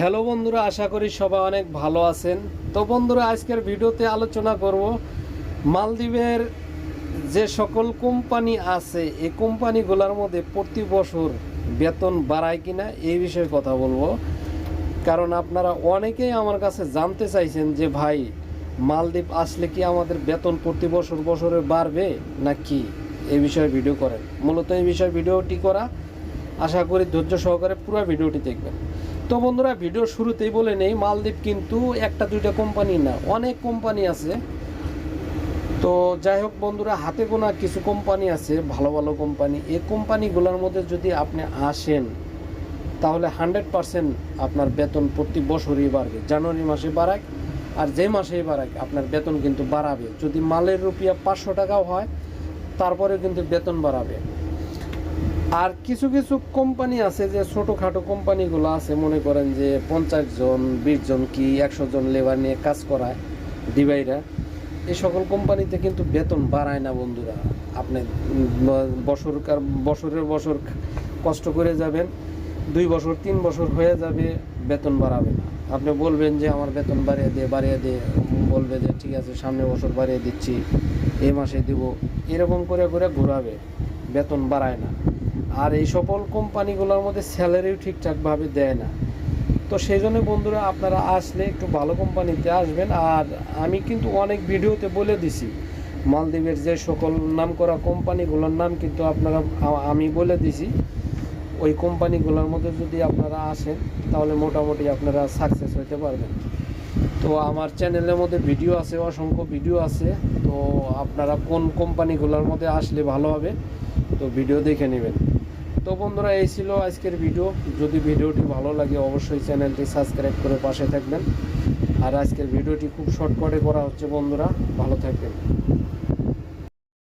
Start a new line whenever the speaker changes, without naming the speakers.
Hello বন্ধুরা, আশা করি সবাই অনেক ভালো আছেন। তো বন্ধুরা, আজকের ভিডিওতে আলোচনা করব মালদ্বীপের যে সকল কোম্পানি আছে, এই কোম্পানিগুলোর মধ্যে প্রতি বছর বেতন বাড়ায় কিনা, এই বিষয়ে কথা বলব। কারণ আপনারা অনেকেই আমার কাছে জানতে চাইছেন যে, ভাই, মালদ্বীপ আসলে কি আমাদের বেতন প্রতি বছর বছরে বাড়বে না কি এই বিষয়ে ভিডিও করেন। মূলত এই বিষয়ে ভিডিওটি করা। আশা করি ধৈর্য সহকারে পুরো ভিডিওটি দেখবেন। তো বন্ধুরা, ভিডিও শুরুতেই বলে নেই, মালদ্বীপ কিন্তু একটা দুইটা কোম্পানি না, অনেক কোম্পানি আছে। তো যাই হোক বন্ধুরা, হাতে গোনা কিছু কোম্পানি আছে, ভালো ভালো কোম্পানি এই কোম্পানিগুলোর মধ্যে যদি আপনি আসেন, তাহলে হান্ড্রেড পারসেন্ট আপনার বেতন প্রতি বছরই বাড়বে। জানুয়ারি মাসে বাড়াক, আর যে মাসেই বাড়াক, আপনার বেতন কিন্তু বাড়াবে। যদি মালের রুপিয়া পাঁচশো টাকাও হয় তারপরে কিন্তু বেতন বাড়াবে। আর কিছু কিছু কোম্পানি আছে যে ছোটোখাটো কোম্পানিগুলো আছে, মনে করেন যে পঞ্চাশ জন, বিশ জন কি একশো জন লেবার নিয়ে কাজ করায় ডিভাইরা এই সকল কোম্পানিতে কিন্তু বেতন বাড়ায় না বন্ধুরা। আপনি বছরকার, বছরের বছর কষ্ট করে যাবেন, দুই বছর, তিন বছর হয়ে যাবে, বেতন বাড়াবে না। আপনি বলবেন যে আমার বেতন বাড়িয়ে দে বাড়িয়ে দে, বলবে যে ঠিক আছে সামনে বছর বাড়িয়ে দিচ্ছি, এই মাসে দিব, এরকম করে করে ঘোরাবে, বেতন বাড়ায় না। আর এই সকল কোম্পানিগুলোর মধ্যে স্যালারিও ঠিকঠাকভাবে দেয় না। তো সেই জন্য বন্ধুরা, আপনারা আসলে একটু ভালো কোম্পানিতে আসবেন। আর আমি কিন্তু অনেক ভিডিওতে বলে দিছি, মালদ্বীপের যে সকল নাম করা কোম্পানিগুলোর নাম কিন্তু আপনারা আমি বলে দিছি। ওই কোম্পানিগুলোর মধ্যে যদি আপনারা আসেন, তাহলে মোটামুটি আপনারা সাকসেস হতে পারবেন। তো আমার চ্যানেলের মধ্যে ভিডিও আছে, অসংখ্য ভিডিও আছে। তো আপনারা কোন কোম্পানিগুলোর মধ্যে আসলে ভালো হবে, তো ভিডিও দেখে নেবেন। তো বন্ধুরা, এই ছিল আজকের ভিডিও। যদি ভিডিওটি ভালো লাগে, অবশ্যই চ্যানেলটি সাবস্ক্রাইব করে পাশে থাকবেন। আর আজকের ভিডিওটি খুব শর্টকাটে করা হচ্ছে বন্ধুরা। ভালো থাকবেন।